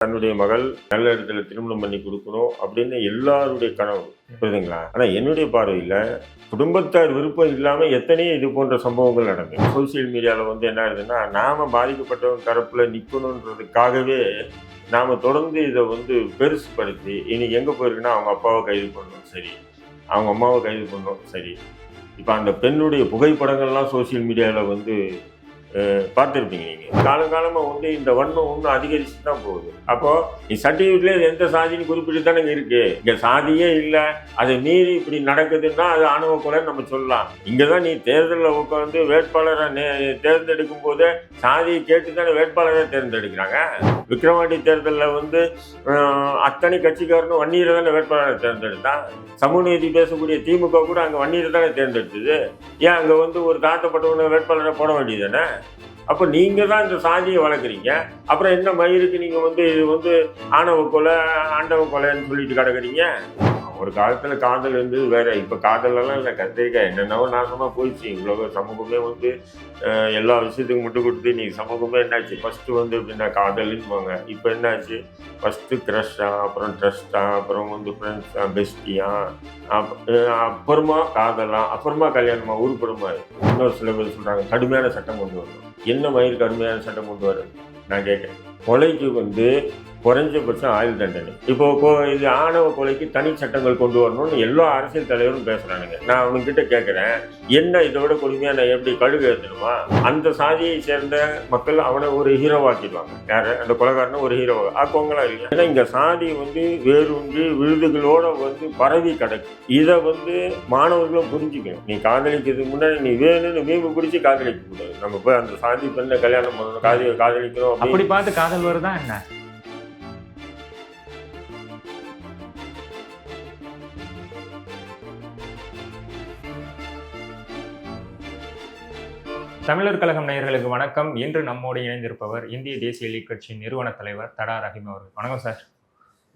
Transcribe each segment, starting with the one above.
தன்னுடைய மகள் நல்ல இடத்துல திருமணம் பண்ணி கொடுக்கணும் அப்படின்னு எல்லாருடைய கனவு புரியுதுங்களா? ஆனா என்னுடைய பார்வையில குடும்பத்தார் விருப்பம் இல்லாம எத்தனையோ இது போன்ற சம்பவங்கள் நடந்தது சோசியல் மீடியால வந்து என்ன ஆகுதுன்னா நாம பாதிக்கப்பட்டவங்க தரப்புல நிற்கணுன்றதுக்காகவே நாம தொடர்ந்து இதை வந்து பெருசுப்படுத்தி இன்னைக்கு எங்க போயிருக்குன்னா அவங்க அப்பாவை கைது பண்ணணும் சரி. அவங்க அம்மாவை கைது பண்ணணும் சரி. இப்போ அந்த பெண்ணுடைய புகைப்படங்கள்லாம் சோசியல் மீடியாவில் வந்து பார்த்துருப்பீங்க நீங்கள் காலங்காலமாக வந்து இந்த வன்மம் இன்னும் அதிகரித்து தான் போகுது. அப்போ நீ சர்டிஃபிகேட்லேயே எந்த சாதின்னு குறிப்பிட்டு தானே இருக்குது இங்கே சாதியே இல்லை. அது மீறி இப்படி நடக்குதுன்னா அது ஆணவ கொலை நம்ம சொல்லலாம். இங்கே தான் நீ தேர்தலில் உட்காந்து வேட்பாளரை நே தேர்ந்தெடுக்கும் போதே சாதியை கேட்டு தானே வேட்பாளரை தேர்ந்தெடுக்கிறாங்க. விக்ரவாண்டி தேர்தலில் வந்து அத்தனை கட்சிக்காரனும் வன்னியரை தானே வேட்பாளரை தேர்ந்தெடுத்தான் சமூக நீதி பேசக்கூடிய திமுக கூட அங்கே வன்னியரை தானே தேர்ந்தெடுத்தது? ஏன் அங்கே வந்து ஒரு தாழ்த்தப்பட்டவனை வேட்பாளரை போட வேண்டியது தானே? அப்போ நீங்கள் தான் இந்த சாதியை வளர்க்குறீங்க. அப்புறம் என்ன மயிருக்கு நீங்கள் வந்து இது வந்து ஆணவ கொலை ஆண்டவ கொலைன்னு சொல்லிட்டு கிடக்குறீங்க? ஒரு காலத்தில் காதல் இருந்தது வேற. இப்போ காதலெல்லாம் இல்லை கத்திரிக்காய். என்னென்னவோ நாசமாக போயிடுச்சு. இவ்வளோ சமூகமே வந்து எல்லா விஷயத்துக்கும் முட்டு கொடுத்து நீ சமூகமே என்னாச்சு? ஃபஸ்ட்டு வந்து எப்படின்னா காதலுன்னுவாங்க இப்போ என்னாச்சு? ஃபஸ்ட்டு க்ரஷ்ஷா அப்புறம் ட்ரஸ்டா அப்புறம் வந்து ஃப்ரெண்ட்ஸா பெஸ்டியா அப்புறமா காதலாம் அப்புறமா கல்யாணமா உருப்படுமா இன்னொரு சில பேர் சொல்கிறாங்க கடுமையான சட்டம் கொண்டு வரணும். என்ன மயில் கடுமையான சட்டம் கொண்டு வரணும் நான் கேட்குறேன் கொலைக்கு வந்து குறைஞ்சபட்சம் ஆயுள் தண்டனை. இப்போ இது ஆணவ கொலைக்கு தனி சட்டங்கள் கொண்டு வரணும்னு எல்லா அரசியல் தலைவரும் பேசுறானுங்க. நான் அவனுக்கிட்ட கேட்குறேன் என்ன இதோட கொடுமையா நான் எப்படி கழுகு ஏற்றணுமா அந்த சாதியை சேர்ந்த மக்கள் அவனை ஒரு ஹீரோவாக்கிடுவாங்க யார்? அந்த கொலைகாரனை ஒரு ஹீரோ ஆக்குவாங்களா இல்லையா? ஏன்னா இங்க சாதி வந்து வேரூன்றி விருதுகளோட வந்து பரவி கிடக்கு. இதை வந்து மாணவர்களும் புரிஞ்சுக்கணும். நீ காதலிக்கிறதுக்கு முன்னாடி நீ வேணும்னு வீம்பு பிடிச்சி காதலிக்க கூடாது நம்ம போய் அந்த சாதி பெண்ணை கல்யாணம் பண்ணணும் காதலி காதலிக்கிறோம் அப்படி பார்த்து காதல் வருதான் என்ன? தமிழர் கழகம் நேயர்களுக்கு வணக்கம். இன்று நம்மோடு இணைந்திருப்பவர் இந்திய தேசிய லீக் கட்சியின் நிறுவன தலைவர் தடா ரஹீம் அவர்கள். வணக்கம் சார்.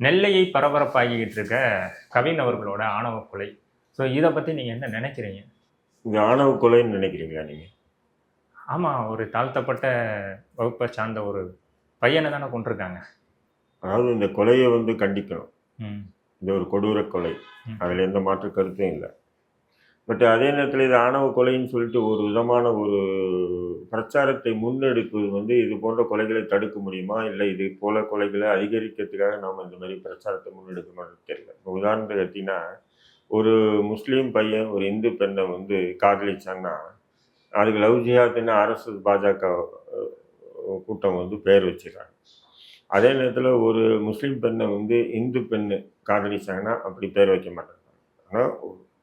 நெல்லையை பரபரப்பாகிக்கிட்டு இருக்க கவின் அவர்களோட ஆணவ கொலை. ஸோ இதை பற்றி நீங்கள் என்ன நினைக்கிறீங்க? இந்த ஆணவ கொலைன்னு நினைக்கிறீங்களா நீங்க? ஆமாம் ஒரு தாழ்த்தப்பட்ட வகுப்பை சார்ந்த ஒரு பையனை தானே கொண்டிருக்காங்க அதாவது இந்த கொலையை வந்து கண்டிக்கணும். இது ஒரு கொடூர கொலை. அதில் எந்த மாற்று கருத்தும் இல்லை. பட் அதே நேரத்தில் இது ஆணவ கொலைன்னு சொல்லிட்டு ஒரு விதமான ஒரு பிரச்சாரத்தை முன்னெடுப்பது வந்து இது போன்ற கொலைகளை தடுக்க முடியுமா? இல்லை இது போல கொலைகளை அதிகரிக்கிறதுக்காக நாம் இந்த மாதிரி பிரச்சாரத்தை முன்னெடுக்கணும்னு தெரியல. இப்போ உதாரணத்துக்கு பார்த்தீங்கன்னா ஒரு முஸ்லீம் பையன் ஒரு இந்து பெண்ணை வந்து காதலிச்சான்னா அதுக்கு லவ் ஜிஹாத்னு அரசு பாஜக கூட்டம் வந்து பெயர் வச்சுக்கிறாங்க. அதே நேரத்தில் ஒரு முஸ்லீம் பெண்ணை வந்து இந்து பெண்ணு காதலிச்சாங்கன்னா அப்படி பேர் வைக்க மாட்டாங்க ஆனால்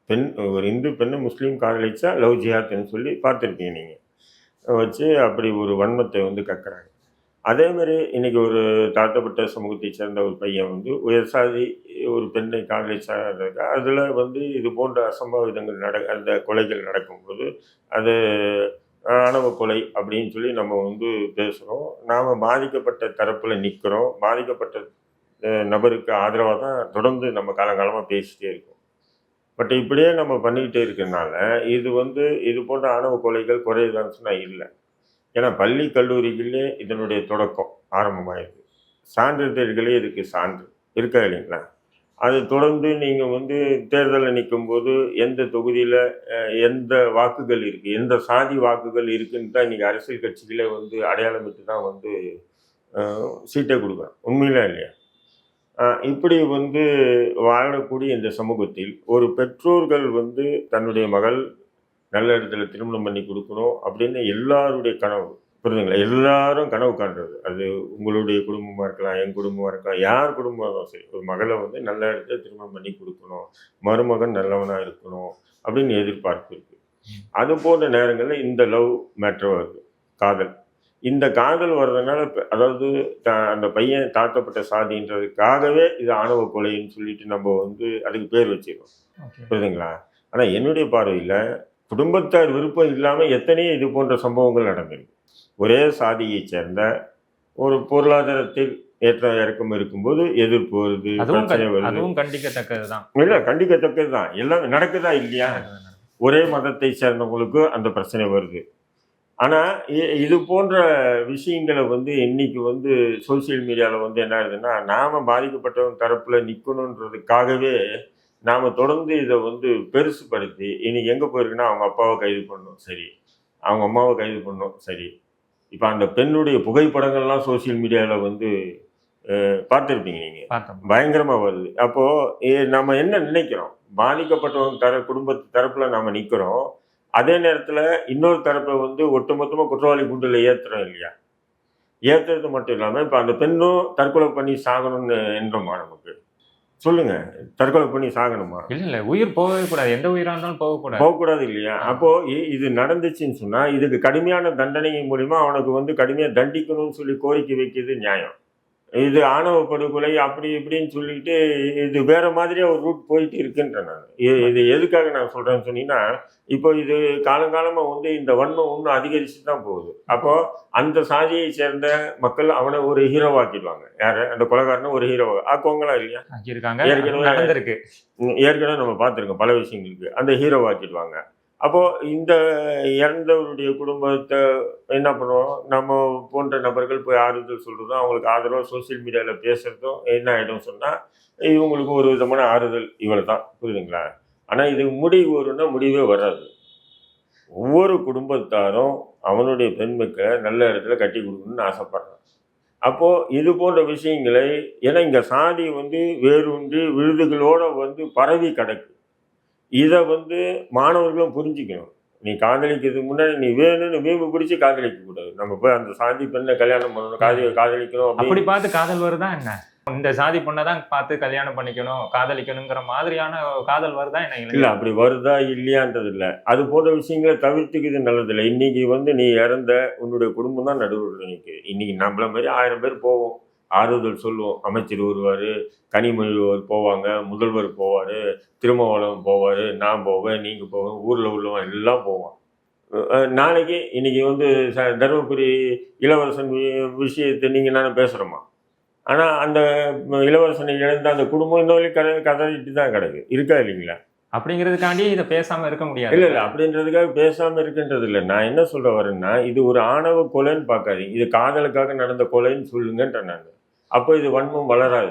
பெண் ஒரு இந்து பெண்ணு முஸ்லீம் காதலிச்சா லவ் ஜிஹாத்னு சொல்லி பார்த்துருப்பீங்க நீங்கள் வச்சு அப்படி ஒரு வன்மத்தை வந்து கக்குறாங்க. அதேமாதிரி இன்றைக்கி ஒரு தாழ்த்தப்பட்ட சமூகத்தை சேர்ந்த ஒரு பையன் வந்து உயர் சாதி ஒரு பெண்ணை காதலிச்சாருக்கா அதில் வந்து இது போன்ற அசம்பாவிதங்கள் நட அந்த கொலைகள் நடக்கும்போது அது ஆணவ கொலை அப்படின்னு சொல்லி நம்ம வந்து பேசுகிறோம் நாம் பாதிக்கப்பட்ட தரப்பில் நிற்கிறோம் பாதிக்கப்பட்ட நபருக்கு ஆதரவாக தான் தொடர்ந்து நம்ம காலங்காலமாக பேசிகிட்டே இருக்கோம். பட் இப்படியே நம்ம பண்ணிக்கிட்டே இருக்கனால இது வந்து இது போன்ற ஆணவ கொலைகள் குறையுதான்னு சொன்னால் இல்லை. ஏன்னா பள்ளி கல்லூரிகளே இதனுடைய தொடக்கம் ஆரம்பமாயிருக்கு சான்றிதழ்களே இதுக்கு சான்று. இருக்கா இல்லைங்களா? அது தொடர்ந்து நீங்கள் வந்து தேர்தலில் நிற்கும் போது எந்த தொகுதியில் எந்த வாக்குகள் இருக்குது எந்த சாதி வாக்குகள் இருக்குன்னு தான் இன்றைக்கி அரசியல் கட்சிகளே வந்து அடையாளமிட்டு தான் வந்து சீட்டை கொடுக்குறோம் உண்மையிலாம் இல்லையா? இப்படி வந்து வாழக்கூடிய இந்த சமூகத்தில் ஒரு பெற்றோர்கள் வந்து தன்னுடைய மகள் நல்ல இடத்துல திருமணம் பண்ணி கொடுக்கணும் அப்படின்னு எல்லாருடைய கனவு. புரியுதுங்களா எல்லாரும் கனவு காண்றது. அது உங்களுடைய குடும்பமாக இருக்கலாம் என் குடும்பமாக இருக்கலாம் யார் குடும்பமாக இருந்தாலும் சரி ஒரு மகளை வந்து நல்ல இடத்துல திருமணம் பண்ணி கொடுக்கணும் மருமகன் நல்லவனாக இருக்கணும் அப்படின்னு எதிர்பார்ப்பு இருக்கு. அது போன்ற நேரங்களில் இந்த லவ் மேட்ரு வருது. காதல். இந்த காதல் வர்றதுனால அதாவது அந்த பையன் தாழ்த்தப்பட்ட சாதின்றதுக்காகவே இது ஆணவ கொலைன்னு சொல்லிட்டு நம்ம வந்து அதுக்கு பேர் வச்சிருக்கோம். புரியுதுங்களா? ஆனால் என்னுடைய பார்வையில் குடும்பத்தார் விருப்பம் இல்லாமல் எத்தனையோ இது போன்ற சம்பவங்கள் நடந்திருக்கு. ஒரே சாதியைச் சேர்ந்த ஒரு பொருளாதாரத்தில் ஏற்ற இறக்கம் இருக்கும்போது எதிர்ப்பு வருது அதுவும் கண்டிக்கத்தக்கது தான். இல்லை கண்டிக்கத்தக்கது தான். எல்லாம் நடக்குதா இல்லையா? ஒரே மதத்தை சேர்ந்தவங்களுக்கு அந்த பிரச்சனை வருது. ஆனால் இது போன்ற விஷயங்களை வந்து இன்னைக்கு வந்து சோசியல் மீடியாவில் வந்து என்ன ஆகுதுன்னா நாம் பாதிக்கப்பட்டவங்க தரப்பில் நிற்கணுன்றதுக்காகவே நாம் தொடர்ந்து இதை வந்து பெருசுப்படுத்தி இன்னைக்கு எங்கே போயிருக்குன்னா அவங்க அப்பாவை கைது பண்ணணும் சரி. அவங்க அம்மாவை கைது பண்ணணும் சரி. இப்போ அந்த பெண்ணுடைய புகைப்படங்கள்லாம் சோசியல் மீடியாவில் வந்து பார்த்திருப்பீங்க நீங்கள் பார்த்தோம் பயங்கரமா வருது. அப்போ ஏ- நம்ம என்ன நினைக்கிறோம்? பாதிக்கப்பட்டவங்க தர குடும்பத்து தரப்புல நாம நிக்கிறோம். அதே நேரத்துல இன்னொரு தரப்பை வந்து ஒட்டுமொத்தமா குற்றவாளி குண்டுல ஏத்துறோம் இல்லையா? ஏத்துறது மட்டும் இல்லாம இப்ப அந்த பெண்ணும் தற்கொலை பண்ணி சாகணும்னு எண்ணமா நமக்கு? சொல்லுங்க. தற்கொலை பண்ணி சாகணுமா? இல்ல இல்ல உயிர் போகவே கூடாது. எந்த உயிரா இருந்தாலும் போகக்கூடாது போகக்கூடாது இல்லையா? அப்போ இது நடந்துச்சுன்னு சொன்னா இதுக்கு கடுமையான தண்டனை மூலியமா அவனுக்கு வந்து கடுமையா தண்டிக்கணும்னு சொல்லி கோரிக்கை வைக்கிறது நியாயம். இது ஆணவ படுகொலை அப்படி இப்படின்னு சொல்லிட்டு இது வேற மாதிரியா ஒரு ரூட் போயிட்டு இருக்குன்றேன் நான். இது எதுக்காக நான் சொல்றேன்னு சொன்னீங்கன்னா இப்போ இது காலங்காலமா வந்து இந்த வன்மம் இன்னும் அதிகரிச்சு தான் போகுது. அப்போ அந்த சாதியை சேர்ந்த மக்கள் அவனை ஒரு ஹீரோவாக்கிடுவாங்க. யாரு? அந்த கொலைகாரனை ஒரு ஹீரோவா ஆக்குவாங்களா இல்லையா? ஏற்கனவே- ஏற்கனவே நம்ம பார்த்துருக்கோம் பல விஷயங்களுக்கு. அந்த ஹீரோவாக்கிடுவாங்க அப்போது இந்த இறந்தவருடைய குடும்பத்தை என்ன பண்ணுவோம்? நம்ம போன்ற நபர்கள் போய் ஆறுதல் சொல்கிறதும் அவங்களுக்கு ஆதரவாக சோஷியல் மீடியாவில் பேசுகிறதும் என்ன ஆகிடும் சொன்னால் இவங்களுக்கு ஒரு விதமான ஆறுதல் இவ்வளோ தான் புரியுதுங்களா? ஆனால் இது முடிவு வரும்னா முடிவே வராது. ஒவ்வொரு குடும்பத்தாரும் அவனுடைய பெண்மக்களை நல்ல இடத்துல கட்டி கொடுக்கணும்னு ஆசைப்படுறான். அப்போது இது போன்ற விஷயங்களை ஏன்னா இங்கே சாதி வந்து வேரூன்றி விருதுகளோட வந்து பரவி கிடக்கு. இதை வந்து மாணவர்களும் புரிஞ்சுக்கணும். நீ காதலிக்கிறதுக்கு முன்னாடி நீ வேணும்னு வீம்பு பிடிச்சி காதலிக்க கூடாது. நம்ம போய் அந்த சாதி பெண்ணை கல்யாணம் பண்ணணும் காதலி காதலிக்கணும் அப்படி பார்த்து காதல் வருதா என்ன? இந்த சாதி பொண்ணை தான் பார்த்து கல்யாணம் பண்ணிக்கணும் காதலிக்கணுங்கிற மாதிரியான காதல் வருதா என்ன இல்ல? அப்படி வருதா இல்லையான்றது இல்ல. அது போன்ற விஷயங்களை தவிர்த்துக்கிறது நல்லதில்லை. இன்னைக்கு வந்து நீ இறந்த உன்னுடைய குடும்பம் தான் நடுவில் நிற்குது இன்னைக்கு நம்மள மாதிரி ஆயிரம் பேர் போவோம். ஆறுதல் சொல்லுவோம் அமைச்சர் வருவார் கனிமொழிவர் போவாங்க முதல்வர் போவார் திருமாவளவன் போவார் நான் போவேன் நீங்கள் போவேன் ஊரில் உள்ளவன் எல்லாம் போவான். நாளைக்கு இன்னைக்கு வந்து ச- தருமபுரி இளவரசன் விஷயத்தை நீங்கள் நானும் பேசுகிறோமா ஆனால் அந்த இளவரசனை இழந்த அந்த குடும்பம் இன்னொரு கதை கதறிட்டு தான் கிடக்கு. இருக்கா இல்லைங்களா? அப்படிங்கிறதுக்காண்டி இதை பேசாம இருக்க முடியாது. இல்ல இல்ல அப்படின்றதுக்காக பேசாம இருக்கின்றது இல்ல. நான் என்ன சொல்ல வரேன்னா இது ஒரு ஆணவ கொலைன்னு பார்க்காதீங்க. இது காதலுக்காக நடந்த கொலைன்னு சொல்லுங்கன்ற நான். அப்போ இது வன்மம் வளராது.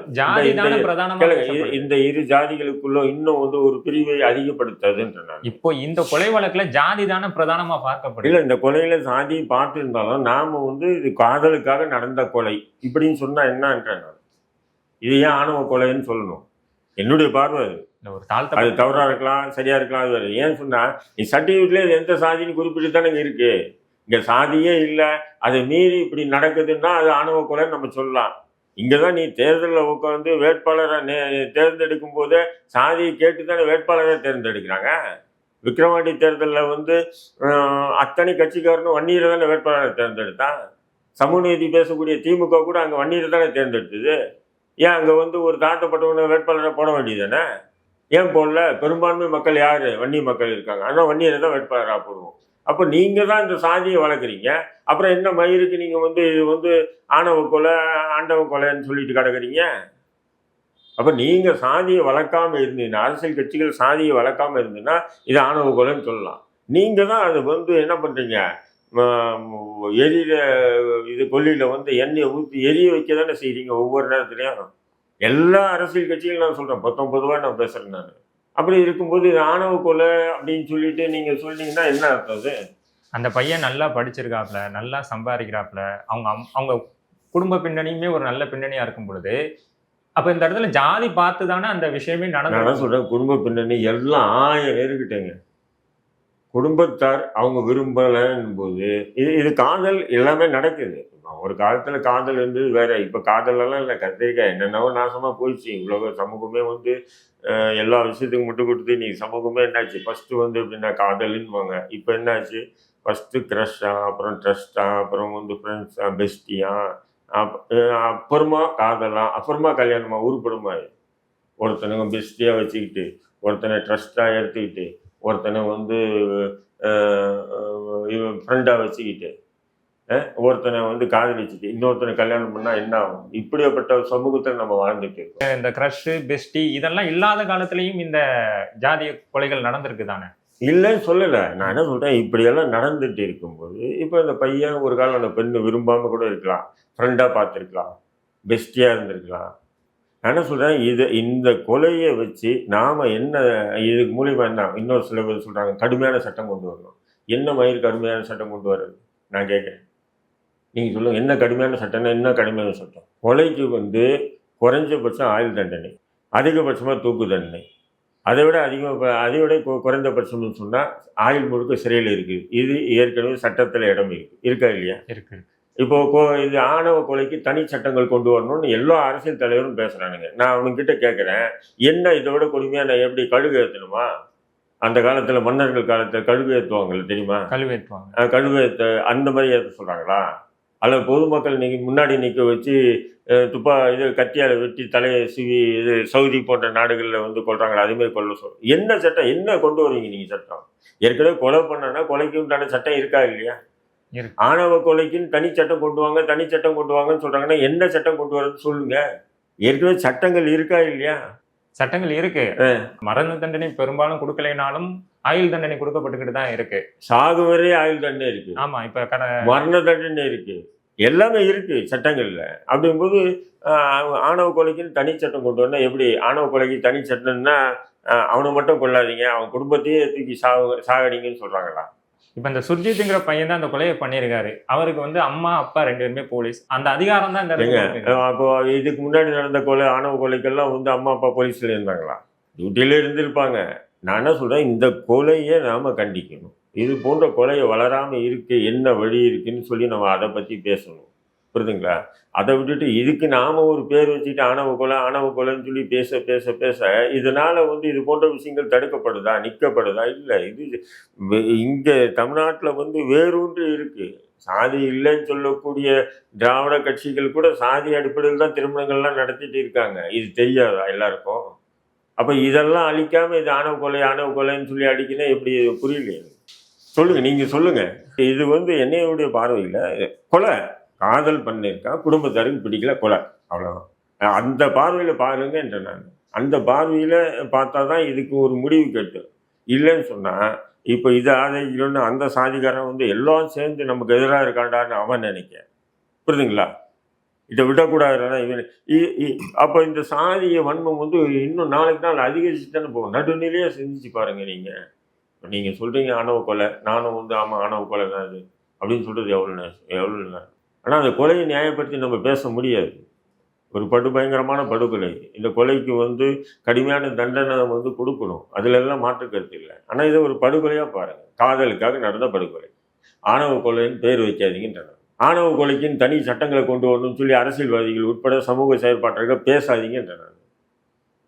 இந்த- இரு ஜாதிகளுக்குள்ள இன்னும் வந்து ஒரு பிரிவை அதிகப்படுத்தாதுன்ற இப்போ இந்த கொலை வழக்குல ஜாதி தானே பிரதானமா பார்க்கப்படுது. இல்ல இந்த கொலையில சாதி பார்த்து இருந்தாலும் நாம வந்து இது காதலுக்காக நடந்த கொலை. இப்படின்னு சொன்னா என்னன்ற இது ஏன் ஆணவ கொலைன்னு சொல்லணும்? என்னுடைய பார்வை அது. அது தவறா இருக்கலாம் சரியா இருக்கலாம் அது. ஏன் சொன்னா நீ சர்டிஃபிகேட்ல எந்த சாதின்னு குறிப்பிட்டு தானே இருக்கு. இங்க சாதியே இல்லை. அதை மீறி இப்படி நடக்குதுன்னா அது ஆணவ கொலைன்னு நம்ம சொல்லலாம். இங்கே தான் நீ தேர்தலில் உட்காந்து வேட்பாளரை நே- தேர்ந்தெடுக்கும் போதே சாதியை கேட்டு தானே வேட்பாளரை தேர்ந்தெடுக்கிறாங்க? விக்ரவாண்டி தேர்தலில் வந்து அத்தனை கட்சிக்காரனும் வன்னியரை தானே வேட்பாளரை தேர்ந்தெடுத்தான் சமூக நீதி பேசக்கூடிய திமுக கூட அங்கே வன்னியரை தானே தேர்ந்தெடுத்தது? ஏன் அங்கே வந்து ஒரு தாழ்த்தப்பட்டவனை வேட்பாளரை போட வேண்டியது ஏன் போடல? பெரும்பான்மை மக்கள் யார்? வன்னி மக்கள் இருக்காங்க. ஆனால் வன்னியரை தான் வேட்பாளராக போடுவோம். அப்போ நீங்கள் தான் இந்த சாதியை வளர்க்குறீங்க. அப்புறம் என்ன மயிருக்கு நீங்கள் வந்து இது வந்து ஆணவ கொலை ஆண்டவ கொலைன்னு சொல்லிட்டு கிடக்குறீங்க? அப்போ நீங்கள் சாதியை வளர்க்காமல் இருந்தீங்கன்னா அரசியல் கட்சிகள் சாதியை வளர்க்காமல் இருந்தீங்கன்னா இது ஆணவ கொலைன்னு சொல்லலாம். நீங்கள் தான் அது வந்து என்ன பண்ணுறீங்க எரியில இது கொல்லியில் வந்து எண்ணெயை ஊற்றி எரிய வைக்க தானே செய்கிறீங்க ஒவ்வொரு நேரத்துலையும்? எல்லா அரசியல் கட்சிகளும் நான் சொல்கிறேன் பத்தொம்பது ரூபா நான் பேசுகிறேன் நான். அப்படி இருக்கும்போது ஆணவ கொலை அப்படின்னு சொல்லிட்டு நீங்க சொன்னீங்கன்னா என்ன அர்த்தம் அது? அந்த பையன் நல்லா படிச்சிருக்காப்ல நல்லா சம்பாதிக்கிறாப்ல அவங்க அவங்க குடும்ப பின்னணியுமே ஒரு நல்ல பின்னணியா இருக்கும் பொழுது அப்ப இந்த இடத்துல ஜாதி பார்த்து தானே அந்த விஷயமே நடந்து சொல்றேன்? குடும்ப பின்னணி எல்லாம் ஆயிரம் இருக்கட்டேங்க குடும்பத்தார் அவங்க விரும்பலன்னும் போது இது இது காதல் எல்லாமே நடக்குது. ஒரு காலத்தில் காதல் இருந்தது வேற. இப்போ காதலெல்லாம் இல்லை கத்திரிக்காய். என்னென்னவோ நாசமாக போயிடுச்சு. இவ்வளோ சமூகமே வந்து எல்லா விஷயத்துக்கும் முட்டு கொடுத்து நீ சமூகமே என்னாச்சு? ஃபஸ்ட்டு வந்து எப்படின்னா காதலுன்னுவாங்க. இப்போ என்னாச்சு? ஃபஸ்ட்டு க்ரஷ்ஷா அப்புறம் ட்ரஸ்டா அப்புறம் வந்து ஃப்ரெண்ட்ஸா பெஸ்டியா அப்புறமா காதலா அப்புறமா கல்யாணமா உருப்படமாயி ஒருத்தனுங்க பெஸ்டியாக வச்சுக்கிட்டு ஒருத்தனை ட்ரஸ்ட்டாக எடுத்துக்கிட்டு ஒருத்தனை வந்து ஃப்ரெண்டாக வச்சுக்கிட்டு. ஒருத்தனை வந்து காதலிச்சுட்டு இன்னொருத்தனை கல்யாணம் பண்ணால் என்ன ஆகும்? இப்படியாப்பட்ட சமூகத்தில் நம்ம வாழ்ந்துட்டு இருக்கோம். இந்த க்ரஷ் பெஸ்டி இதெல்லாம் இல்லாத காலத்திலயும் இந்த ஜாதிய கொலைகள் நடந்திருக்கு தானே? இல்லைன்னு சொல்லலை. நான் என்ன சொல்கிறேன் இப்படியெல்லாம் நடந்துட்டு இருக்கும்போது இப்போ இந்த பையன் ஒரு காலம் அந்த பெண்ணை விரும்பாமல் கூட இருக்கலாம். ஃப்ரெண்டாக பார்த்துருக்கலாம். பெஸ்டியாக இருந்திருக்கலாம். நான் என்ன சொல்கிறேன் இது இந்த கொலையை வச்சு நாம் என்ன இதுக்கு மூலியமாக என்ன இன்னொரு சில பேர் சொல்கிறாங்க கடுமையான சட்டம் கொண்டு வரணும். என்ன மயிர் கடுமையான சட்டம் கொண்டு வர்றது? நான் கேட்குறேன். நீங்கள் சொல்லுங்கள் என்ன கடுமையான சட்டம்னா என்ன கடுமையான சட்டம்? கொலைக்கு வந்து குறைஞ்சபட்சம் ஆயுள் தண்டனை அதிகபட்சமாக தூக்கு தண்டனை. அதை விட அதிகமாக அதை விட குறைந்தபட்சம்னு சொன்னால் ஆயுள் முழுக்க சிறையில் இருக்குது இது ஏற்கனவே சட்டத்தில் இடம் இருக்கு. இருக்கா இல்லையா? இருக்கு இப்போ கொ- இது ஆணவ கொலைக்கு தனி சட்டங்கள் கொண்டு வரணும்னு எல்லா அரசியல் தலைவரும் பேசுறானுங்க. நான் அவனுங்கிட்ட கேட்குறேன் என்ன இதை விட கொடுமையா நான் எப்படி கழுகு ஏற்றணுமா அந்த காலத்தில் மன்னர்கள் காலத்தில் கழுகு ஏற்றுவாங்கல்ல தெரியுமா? கழுவேற்றுவாங்க ஏற்ற அந்த மாதிரி ஏற்ற சொல்கிறாங்களா அல்லது பொதுமக்கள் இன்னைக்கு முன்னாடி நிற்க வச்சு துப்பா இது கத்தியால் வெட்டி தலையை சிவி இது சவுதி போன்ற நாடுகளில் வந்து கொள்றாங்களா அதே மாதிரி கொள்ள சொல் என்ன சட்டம் என்ன கொண்டு வருவீங்க நீங்கள் சட்டம்? ஏற்கனவே கொலை பண்ணனா கொலைக்கு உண்டான சட்டம் இருக்கா இல்லையா. ஆணவ கொலைக்குன்னு தனி சட்டம் கொண்டு வாங்க தனி சட்டம் கொண்டு வாங்கன்னு சொல்றாங்கன்னா என்ன சட்டம் கொண்டு வரதுன்னு சொல்லுங்க. ஏற்கனவே சட்டங்கள் இருக்கா இல்லையா? சட்டங்கள் இருக்கு. மரண தண்டனை பெரும்பாலும் கொடுக்கலைனாலும் ஆயுள் தண்டனை கொடுக்கப்பட்டுக்கிட்டு தான் இருக்கு. சாகு வரை ஆயுள் தண்டனை இருக்கு. ஆமா இப்ப கட மரண தண்டனை இருக்கு. எல்லாமே இருக்கு சட்டங்கள்ல. அப்படிங்கும்போது ஆணவ கொலைக்குன்னு தனி சட்டம் கொண்டு வந்தா எப்படி? ஆணவ கொலைக்கு தனி சட்டம்னா அவனை மட்டும் கொள்ளாதீங்க. அவன் குடும்பத்தையே தூக்கி சாக சாகடிங்கன்னு சொல்றாங்களா? இப்ப இந்த சுர்ஜித்ங்கிற பையன் தான் அந்த கொலையை பண்ணியிருக்காரு. அவருக்கு வந்து அம்மா அப்பா ரெண்டு பேருமே போலீஸ். அந்த அதிகாரம் தான் இந்த அப்போ இதுக்கு முன்னாடி நடந்த கொலை ஆணவ கொலைக்கெல்லாம் வந்து அம்மா அப்பா போலீஸ்ல இருந்தாங்களா? டியூட்டியில இருந்திருப்பாங்க. நான் என்ன சொல்றேன் இந்த கொலையை நாம கண்டிக்கணும். இது போன்ற கொலையை வளராம இருக்கு என்ன வழி இருக்குன்னு சொல்லி நம்ம அதை பத்தி பேசணும். புரியுதுங்களா? அதை விட்டுட்டு இதுக்கு நாம் ஒரு பேர் வச்சுட்டு ஆணவ கொலை ஆணவ கொலைன்னு சொல்லி பேச பேச பேச இதனால் வந்து இது போன்ற விஷயங்கள் தடுக்கப்படுதா நிற்கப்படுதா இல்லை இது இங்கே தமிழ்நாட்டில் வந்து வேறொன்று இருக்குது சாதி இல்லைன்னு சொல்லக்கூடிய திராவிட கட்சிகள் கூட சாதி அடிப்படையில் தான் திருமணங்கள்லாம் நடத்திட்டு இருக்காங்க. இது தெரியாதா எல்லாருக்கும்? அப்போ இதெல்லாம் அழிக்காமல் இது ஆணவ கொலை ஆணவ கொலைன்னு சொல்லி அடிக்கணும் எப்படி புரியலையே? சொல்லுங்கள் நீங்கள் சொல்லுங்கள் இது வந்து என்னையுடைய பார்வையில் கொலை. காதல் பண்ணியிருக்கா குடும்பத்தாருக்கு பிடிக்கல கொலை. அவ்வளோதான் அந்த பார்வையில் பாருங்க என்ற நான். அந்த பார்வையில் பார்த்தா தான் இதுக்கு ஒரு முடிவு கட்டு. இல்லைன்னு சொன்னால் இப்போ இதை ஆதரிக்கணும்னு அந்த சாதிக்காரன் வந்து எல்லாம் சேர்ந்து நமக்கு எதிராக இருக்காண்டான்னு அவன் நினைக்க புரியுதுங்களா? இதை விடக்கூடாதுன்னா இவன் இ- இ- அப்போ இந்த சாதிய வன்மம் வந்து இன்னும் நாளைக்கு நாள் அதிகரிச்சு தானே போகும். நடுநிலையாக சிந்திச்சு பாருங்க நீங்கள் நீங்கள் சொல்கிறீங்க ஆணவ கொலை நானும் வந்து ஆமாம் ஆணவ கொலை தான் அது அப்படின்னு சொல்கிறது எவ்வளோ நேரம் எவ்வளோ நேரம் ஆனால் அந்த கொலையை நியாயப்படுத்தி நம்ம பேச முடியாது. ஒரு படு பயங்கரமான படுகொலை. இந்த கொலைக்கு வந்து கடுமையான தண்டனை வந்து கொடுக்கணும். அதில் எல்லாம் மாற்று கருத்து இல்லை. ஆனால் இதை ஒரு படுகொலையாக பாருங்கள் காதலுக்காக நடந்த படுகொலை. ஆணவ கொலைன்னு பேர் வைக்காதீங்கன்றனர். ஆணவ கொலைக்குன்னு தனி சட்டங்களை கொண்டு வரணும்னு சொல்லி அரசியல்வாதிகள் உட்பட சமூக செயற்பாட்டாளர்கள் பேசாதீங்கன்றனர்.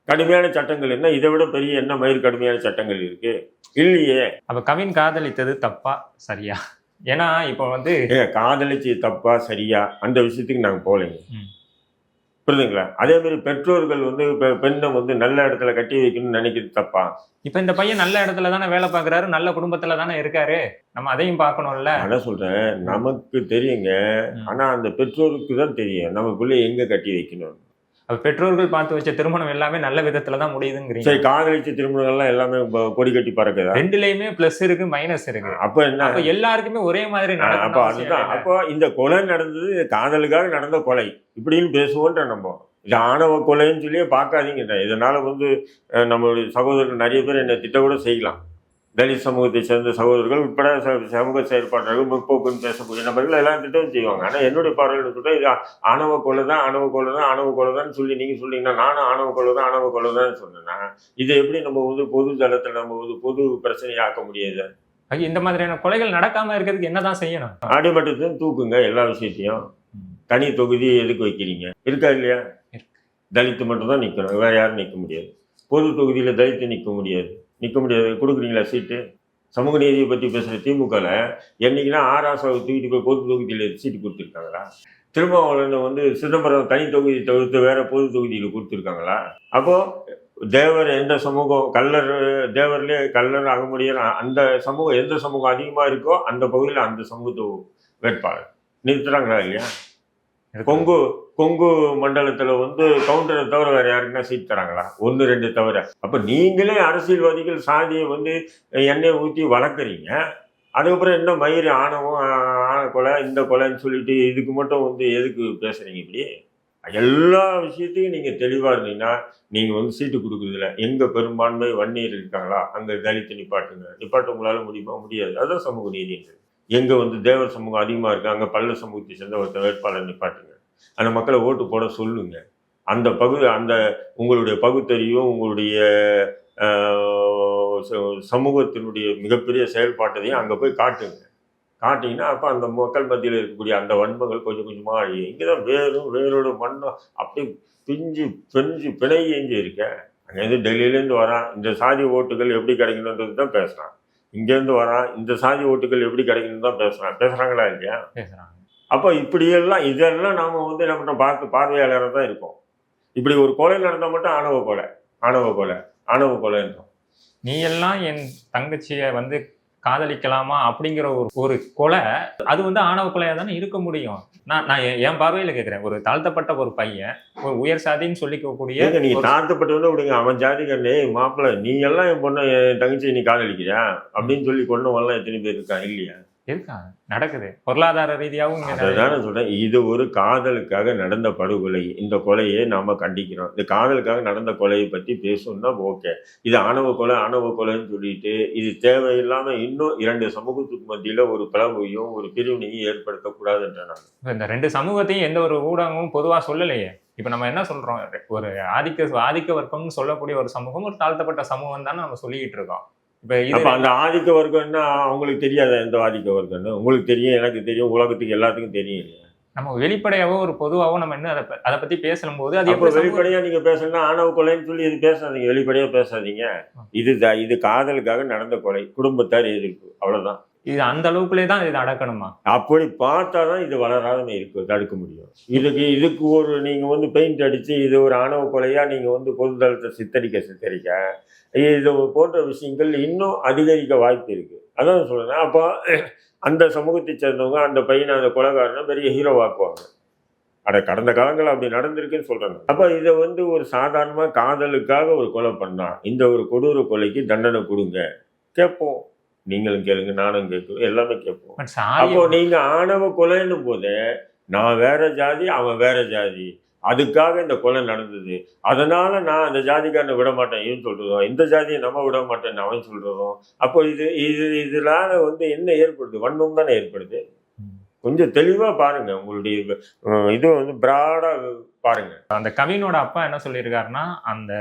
கடுமையான சட்டங்கள் என்ன? இதை விட பெரிய என்ன? மயிர் கடுமையான சட்டங்கள் இருக்கு. இல்லையே. அப்போ கவின் காதலித்தது தப்பா? சரியா? ஏன்னா இப்போ வந்து காதலிச்சு தப்பா சரியா அந்த விஷயத்துக்கு நாங்கள் போகலைங்க. புரியுதுங்களா? அதே மாதிரி பெற்றோர்கள் வந்து பெண்ணை வந்து நல்ல இடத்துல கட்டி வைக்கணும்னு நினைக்கிறது தப்பா? இப்ப இந்த பையன் நல்ல இடத்துல தானே வேலை பாக்குறாரு நல்ல குடும்பத்துல தானே இருக்காரு. நம்ம அதையும் பார்க்கணும்ல. என்ன சொல்றேன். நமக்கு தெரியுங்க. ம். ஆனா அந்த பெற்றோருக்கு தான் தெரியும். நம்ம பிள்ளைய எங்க கட்டி வைக்கணும் அப்ப பெற்றோர்கள் பார்த்து வச்ச திருமணம் எல்லாமே நல்ல விதத்துல தான் முடியுதுங்கிறீங்க. சரி காதலிச்ச திருமணங்கள்லாம் எல்லாமே கொடி கட்டி பறக்குதா? ரெண்டுலயுமே பிளஸ் இருக்கு மைனஸ் இருக்கு. அப்ப என்ன? அப்ப எல்லாருக்குமே ஒரே மாதிரி அப்ப அதுதான். அப்போ இந்த கொலை நடந்தது காதலுக்காக நடந்த கொலை. இப்படின்னு பேசுவோன்ற நம்ம. இது ஆணவ கொலைன்னு சொல்லியே பார்க்காதீங்கன்ற இதனால வந்து நம்மளுடைய சகோதரர்கள் நிறைய பேர் என்னை திட்ட கூட செய்யலாம். தலித் சமூகத்தை சேர்ந்த சகோதரர்கள் உட்பட சமூக செயற்பாட்டாளர்கள் முற்போக்குன்னு பேசக்கூடிய நபர்கள் எல்லாம் திட்டம் செய்வாங்க. ஆனால் என்னுடைய பார்வையில் சொல்ல இது ஆணவ கொலை தான் ஆணவ கொலை தான் ஆணவ கொலை தான் சொல்லி நீங்கள் சொன்னீங்கன்னா நானும் ஆணவ கொலை தான் ஆணவ கொலை தான் சொன்னேன்னா இதை எப்படி நம்ம வந்து பொது தளத்தில் நம்ம வந்து பொது பிரச்சனையாக்க முடியாது? இந்த மாதிரியான கொலைகள் நடக்காம இருக்கிறதுக்கு என்னதான் செய்யணும்? அடிமட்டத்தையும் தூக்குங்க எல்லா விஷயத்தையும். தனி தொகுதி எதுக்கு வைக்கிறீங்க? இருக்கா இல்லையா? தலித்து மட்டும் தான் நிற்கணும் வேற யாரும் நிற்க முடியாது. பொது தொகுதியில் தலித்து நிற்க முடியாது. நிற்க முடியாது கொடுக்குறீங்களா சீட்டு சமூக நீதியை பற்றி பேசுகிற திமுகவில் என்னைக்குன்னா ஆராசாவை தூக்கிட்டு போய் பொது தொகுதியில் சீட்டு கொடுத்துருக்காங்களா? திருமாவளவனை வந்து சிதம்பரம் தனி தொகுதி தவிர்த்து வேறு பொது தொகுதியில் கொடுத்துருக்காங்களா? அப்போது தேவர் எந்த சமூகம் கல்லர் தேவர்லேயே கல்லர் அகமுடியர் அந்த சமூகம் எந்த சமூகம் அதிகமாக இருக்கோ அந்த பகுதியில் அந்த சமூகத்தை வேட்பாளர். நிறுத்துறாங்களா இல்லையா? கொங்கு கொங்கு மண்டலத்துல வந்து கவுண்டரை தவிர வேற யாருக்குன்னா சீட் தராங்களா? ஒன்று ரெண்டு தவிர. அப்ப நீங்களே அரசியல்வாதிகள் சாதியை வந்து எண்ணெய் ஊற்றி வளர்க்குறீங்க. அதுக்கப்புறம் என்ன மயிறு ஆணவம் ஆன கொலை இந்த கொலைன்னு சொல்லிட்டு இதுக்கு மட்டும் வந்து எதுக்கு பேசுறீங்க இப்படி? எல்லா விஷயத்தையும் நீங்க தெளிவா இருந்தீங்கன்னா நீங்க வந்து சீட்டு கொடுக்குறதுல எங்க பெரும்பான்மை வன்னியர் இருக்காங்களா? அங்க தலித்து நிப்பாட்டுங்க. நிப்பாட்ட உங்களால முடியுமா? முடியாது. அதுதான் சமூக நீதின்றது. எங்கே வந்து தேவர் சமூகம் அதிகமாக இருக்குது அங்கே பல்ல சமூகத்தை சேர்ந்த ஒருத்தர் வேட்பாளர் நிப்பாட்டுங்க. அந்த மக்களை ஓட்டு போட சொல்லுங்க. அந்த பகு அந்த உங்களுடைய பகுத்தறிவும் உங்களுடைய ச- சமூகத்தினுடைய மிகப்பெரிய செயல்பாட்டையும் அங்கே போய் காட்டுங்க. காட்டிங்கன்னா அப்போ அந்த மக்கள் மத்தியில் இருக்கக்கூடிய அந்த வன்மங்கள் கொஞ்சம் கொஞ்சமாக அழியும். இங்கே தான் வேறும் வேரோட மண்ணும் அப்படியே பிஞ்சு பிஞ்சு பிணையஞ்சு இருக்க. அங்கேருந்து டெல்லியிலேருந்து வரான். இந்த சாதி ஓட்டுகள் எப்படி கிடைக்கணுன்றது தான் பேசுகிறான் இங்கேருந்து வரான் இந்த சாதி ஓட்டுகள் எப்படி கிடைக்கணும்னு தான் பேசுகிறான் பேசுகிறாங்களா இல்லையா? பேசுறாங்க. அப்போ இப்படியெல்லாம் இதெல்லாம் நாம வந்து என்ன பண்ண பார்த்து பார்வையாளராக தான் இருக்கோம். இப்படி ஒரு கொலை நடந்தால் மட்டும் ஆணவ கொலை ஆணவ கொலை ஆணவ கொலைன்றோம். நீ எல்லாம் என் தங்கச்சியை வந்து காதலிக்கலாமா அப்படிங்கிற ஒரு ஒரு கொலை அது வந்து ஆணவ கொலையா தானே இருக்க முடியும். நான் நான் என் பார்வையில கேட்கிறேன் ஒரு தாழ்த்தப்பட்ட ஒரு பையன் ஒரு உயர் சாதின்னு சொல்லிக்கக்கூடிய ஏங்க நீங்க ஒரு- தாழ்த்தப்பட்டவன விடுங்க. அவன் ஜாதிக்காரனே மாப்பிள்ளை நீ எல்லாம் என் பொண்ணை என் தங்கச்சி நீ காதலிக்கிறியா? அப்படின்னு சொல்லி கொண்டவன்லாம் எத்தனை பேர் இருக்கான் இல்லையா? இருக்காங்க நடக்குது? பொருளாதார ரீதியாகவும் சொல்றேன். இது ஒரு காதலுக்காக நடந்த படுகொலை. இந்த கொலையை நாம கண்டிக்கிறோம். இந்த காதலுக்காக நடந்த கொலையை பத்தி பேசணும்னா ஓகே. இது ஆணவ கொலை ஆணவ கொலைன்னு சொல்லிட்டு இது தேவையில்லாம இன்னும் இரண்டு சமூகத்துக்கு மத்தியில ஒரு பிளவையும் ஒரு பிரிவினையும் ஏற்படுத்தக்கூடாதுன்ற நான். இப்ப இந்த ரெண்டு சமூகத்தையும் எந்த ஒரு ஊடகமும் பொதுவா சொல்லலையே. இப்ப நம்ம என்ன சொல்றோம்? ஒரு ஆதிக்க ஆதிக்க வர்க்கம்னு சொல்லக்கூடிய ஒரு சமூகம் ஒரு தாழ்த்தப்பட்ட சமூகம் தானே நம்ம சொல்லிக்கிட்டு இருக்கோம். இப்ப அந்த ஆதிக்க வர்க்கம்னா அவங்களுக்கு தெரியாத எந்த ஆதிக்க வர்க்கம்னு? உங்களுக்கு தெரியும் எனக்கு தெரியும் உலகத்துக்கு எல்லாத்துக்கும் தெரியும். நம்ம வெளிப்படையாவோ ஒரு பொதுவாவோ நம்ம என்ன அதை அதை பத்தி பேசும்போது அது அப்போ எப்படி சமூக- வெளிப்படையா நீங்க பேசணும்னா ஆணவ கொலைன்னு சொல்லி இது பேசாதீங்க? வெளிப்படையா பேசாதீங்க. இது இது காதலுக்காக நடந்த கொலை குடும்பத்தார் எதிர்ப்பு. அவ்வளவுதான். இது அந்த அளவுக்குள்ளே தான் இது அடக்கணுமா அப்படி பார்த்தா தான் இது வளராத இருக்கு தடுக்க முடியும். இதுக்கு இதுக்கு ஒரு நீங்கள் வந்து பெயிண்ட் அடித்து இது ஒரு ஆணவ கொலையாக நீங்கள் வந்து பொதுதளத்தை சித்தரிக்க சித்தரிக்க இது போன்ற விஷயங்கள் இன்னும் அதிகரிக்க வாய்ப்பு இருக்கு. அதான் சொல்றேன். அப்போ அந்த சமூகத்தை சேர்ந்தவங்க அந்த பையனை அந்த கொலகாரனை பெரிய ஹீரோவாக்குவாங்க அட கடந்த காலங்கள் அப்படி நடந்திருக்குன்னு சொல்கிறாங்க அப்போ இதை வந்து ஒரு சாதாரணமாக காதலுக்காக ஒரு கொலை பண்ணால் இந்த ஒரு கொடூர கொலைக்கு தண்டனை கொடுங்க கேட்போம். நீங்களும் கேளுங்க நானும் கேட்கும் எல்லாமே கேட்போம். அப்போ நீங்க ஆணவ கொலைன்னும் போது நான் வேற ஜாதி அவன் வேற ஜாதி. அதுக்காக இந்த கொலை நடந்தது. அதனால நான் அந்த ஜாதிக்காரனை விட மாட்டேன். இவன் சொல்றதும் இந்த ஜாதியை நம்ம விட மாட்டேன் அவன் சொல்றதும். அப்போ இது இது இதனால வந்து என்ன ஏற்படுது? வன்மம் தானே ஏற்படுது. கொஞ்சம் தெளிவா பாருங்க உங்களுடைய இது வந்து பிராடா பாருங்க. அந்த கவினோட அப்பா என்ன சொல்லியிருக்காருன்னா அந்த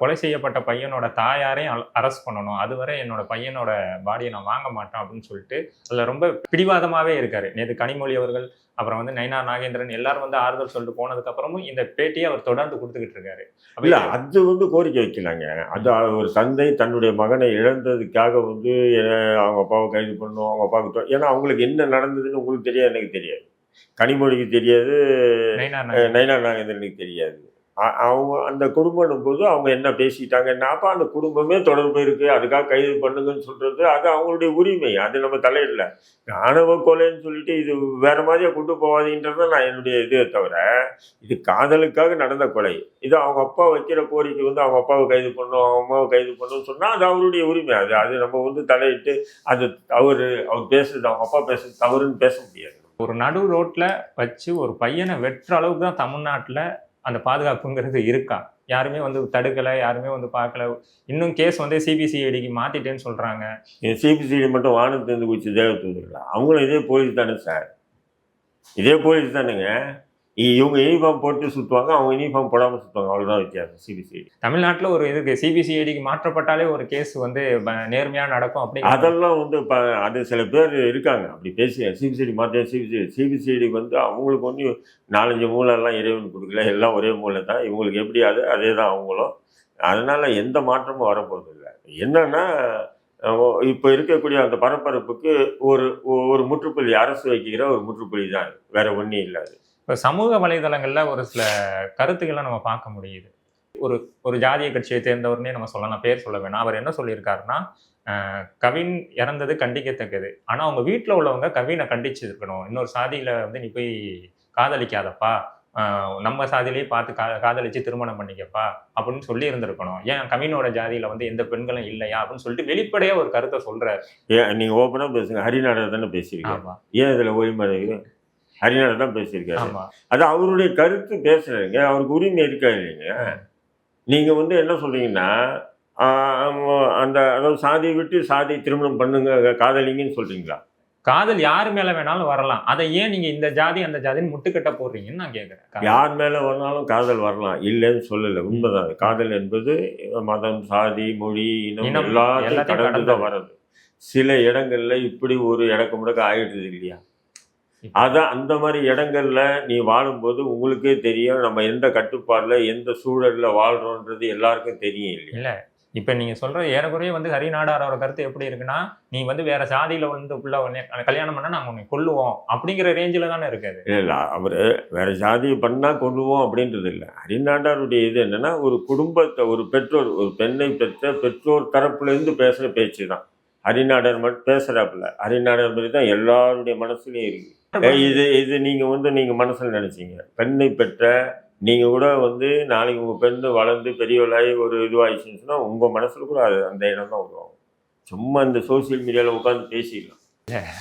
கொலை செய்யப்பட்ட பையனோட தாயாரையும் அரெஸ்ட் பண்ணணும். அதுவரை என்னோட பையனோட பாடியை நான் வாங்க மாட்டேன் அப்படின்னு சொல்லிட்டு அதுல ரொம்ப பிடிவாதமாவே இருக்காரு. நேற்று கனிமொழி அவர்கள் அப்புறம் வந்து நயினார் நாகேந்திரன் எல்லாரும் வந்து ஆறுதல் சொல்லிட்டு போனதுக்கு அப்புறமும் இந்த பேட்டியை அவர் தொடர்ந்து கொடுத்துக்கிட்டு இருக்காரு. இல்ல அது வந்து கோரிக்கை வைக்கலாங்க. அது ஒரு தந்தை தன்னுடைய மகனை இழந்ததுக்காக வந்து அவங்க அப்பாவை கைது பண்ணணும் அவங்க அப்பாவுக்கு ஏன்னா அவங்களுக்கு என்ன நடந்ததுன்னு உங்களுக்கு தெரியாது எனக்கு தெரியாது. கனிமொழிக்கு தெரியாது நயினா நாகேந்திரனுக்கு தெரியாது. அவங்க அந்த குடும்பம் போது அவங்க என்ன பேசிட்டாங்க அப்ப அந்த குடும்பமே தொடர்பு இருக்கு அதுக்காக கைது பண்ணுங்கன்னு சொல்றது அது அவங்களுடைய உரிமை அது நம்ம தலையிடல. ஆணவ கொலைன்னு சொல்லிட்டு இது வேற மாதிரியா கொண்டு போவாதீன்றது நான் என்னுடைய இதே தவிர இது காதலுக்காக நடந்த கொலை. இது அவங்க அப்பா வைக்கிற கோரிக்கை வந்து அவங்க அப்பாவை கைது பண்ணும் அவங்க அம்மாவை கைது பண்ணணும்னு சொன்னா அது அவருடைய உரிமை அது அது நம்ம வந்து தலையிட்டு அது அவரு அவர் பேசுறது அவங்க அப்பா பேசுறது தவறுன்னு பேச முடியாது. ஒரு நடு ரோட்டில் வச்சு ஒரு பையனை வெட்டுற அளவுக்கு தான் தமிழ்நாட்டில் அந்த பாதுகாப்புங்கிறது இருக்கா? யாருமே வந்து தடுக்கலை யாருமே வந்து பார்க்கல. இன்னும் கேஸ் வந்து சிபிசிஐடிக்கு மாற்றிட்டேன்னு சொல்கிறாங்க சிபிசிஐடி மட்டும் வானத்துலேருந்து குச்சி தேவத்தூர்ல அவங்களும் இதே போலீஸ் தானே சார் இதே போலீஸ் தானுங்க. இவங்க யூனிஃபார்ம் போட்டு சுற்றுவாங்க அவங்க யூனிஃபார்ம் போடாமல் சுற்றுவாங்க அவ்வளோதான் வித்தியாசம். சிபிசிஐடி தமிழ்நாட்டுல ஒரு இதுக்கு சிபிசிஐடிக்கு மாற்றப்பட்டாலே ஒரு கேஸ் வந்து ப- நேர்மையா நடக்கும் அப்படிங்கிற அதெல்லாம் வந்து இப்போ அது சில பேர் இருக்காங்க. அப்படி பேசி சிபிசிஐடி மாற்ற சிபிசிஐடி சிபிசிஐடி வந்து அவங்களுக்கு வந்து நாலஞ்சு மூளை எல்லாம் இறைவன் கொடுக்கல. எல்லாம் ஒரே மூளை தான் இவங்களுக்கு எப்படி அது? அதே தான் அவங்களும். அதனால எந்த மாற்றமும் வரப்போறது இல்லை என்னன்னா இப்போ இருக்கக்கூடிய அந்த பரபரப்புக்கு ஒரு ஒரு முற்றுப்புள்ளி அரசு வைக்கிற ஒரு முற்றுப்புள்ளி தான். வேற ஒன்றும் இல்லை அது. இப்போ சமூக வலைதளங்கள்ல ஒரு சில கருத்துக்களை நம்ம பார்க்க முடியுது. ஒரு ஒரு ஜாதிய கட்சியை சேர்ந்தவர்னே நம்ம சொல்லலாம் பேர் சொல்ல வேணாம். அவர் என்ன சொல்லியிருக்காருன்னா கவின் இறந்தது கண்டிக்கத்தக்கது. ஆனா அவங்க வீட்டில் உள்ளவங்க கவினை கண்டிச்சிருக்கணும். இன்னொரு சாதியில வந்து நீ போய் காதலிக்காதப்பா. நம்ம சாதியிலேயே பார்த்து கா காதலிச்சு திருமணம் பண்ணிக்கப்பா அப்படின்னு சொல்லி இருந்திருக்கணும் ஏன் கவினோட ஜாதியில வந்து எந்த பெண்களும் இல்லையா அப்படின்னு சொல்லிட்டு வெளிப்படையா ஒரு கருத்தை சொல்றாரு. ஏன் நீங்க ஓப்பனா பேசுங்க. ஹரிநாடர் தானே ஆமா. ஏன் இதுல ஒளிமறைவு? ஹரிநாடர் தான் பேசியிருக்காரு. அது அவருடைய கருத்து பேசுறீங்க. அவருக்கு உரிமை இருக்கா இல்லைங்க? நீங்க வந்து என்ன சொல்றீங்கன்னா அந்த அதாவது சாதியை விட்டு சாதி திருமணம் பண்ணுங்க காதலிங்கன்னு சொல்றீங்களா? காதல் யார் மேல வேணாலும் வரலாம். அதை ஏன் நீங்க இந்த ஜாதி அந்த ஜாதின்னு முட்டுக்கட்ட போடுறீங்கன்னு நான் கேக்குறேன். யார் மேல வேணாலும் காதல் வரலாம். இல்லைன்னு சொல்லல. உண்மைதான். காதல் என்பது மதம் சாதி மொழி இனம் எல்லாத்தையும் கடந்து தான். வர்றது. சில இடங்கள்ல இப்படி ஒரு இடக்கு முடக்க ஆயிடுது இல்லையா? அதான் அந்த மாதிரி இடங்கள்ல நீ வாழும்போது உங்களுக்கே தெரியும் நம்ம எந்த கட்டுப்பாடுல எந்த சூழல்ல வாழ்றோன்றது எல்லாருக்கும் தெரியும் இல்லையா? இல்ல. இப்ப நீங்க சொல்ற ஏறக்குறைய வந்து ஹரிநாடாரோட கருத்து எப்படி இருக்குன்னா நீ வந்து வேற சாதியில வந்து உள்ள உன்னை கல்யாணம் பண்ணா நாங்க உன்னை கொல்லுவோம் அப்படிங்கிற ரேஞ்சில தானே இருக்காது இல்ல இல்ல. அவரு வேற ஜாதி பண்ணா கொள்ளுவோம் அப்படின்றது இல்ல. ஹரிநாடாருடைய இது என்னன்னா ஒரு குடும்பத்தை ஒரு பெற்றோர் ஒரு பெண்ணை பெற்ற பெற்றோர் தரப்புல இருந்து பேசுற பேச்சு தான் ஹரிநாடர் மட்டும் பேசுறாப்புல. ஹரிநாடர் மாதிரி தான் எல்லாருடைய மனசுலயும் இருக்கு. ஏய், இது இது நீங்க வந்து நீங்க மனசுல நினைச்சீங்க. பெண்ணை பெற்ற நீங்க கூட வந்து நாளைக்கு உங்க பெண்ணு வளர்ந்து பெரியவளாகி ஒரு இதுவாயிடுச்சுன்னா உங்க மனசுல கூட அது அந்த இடம் தான் உருவாகும். சும்மா இந்த சோசியல் மீடியால உட்காந்து பேசிடலாம்.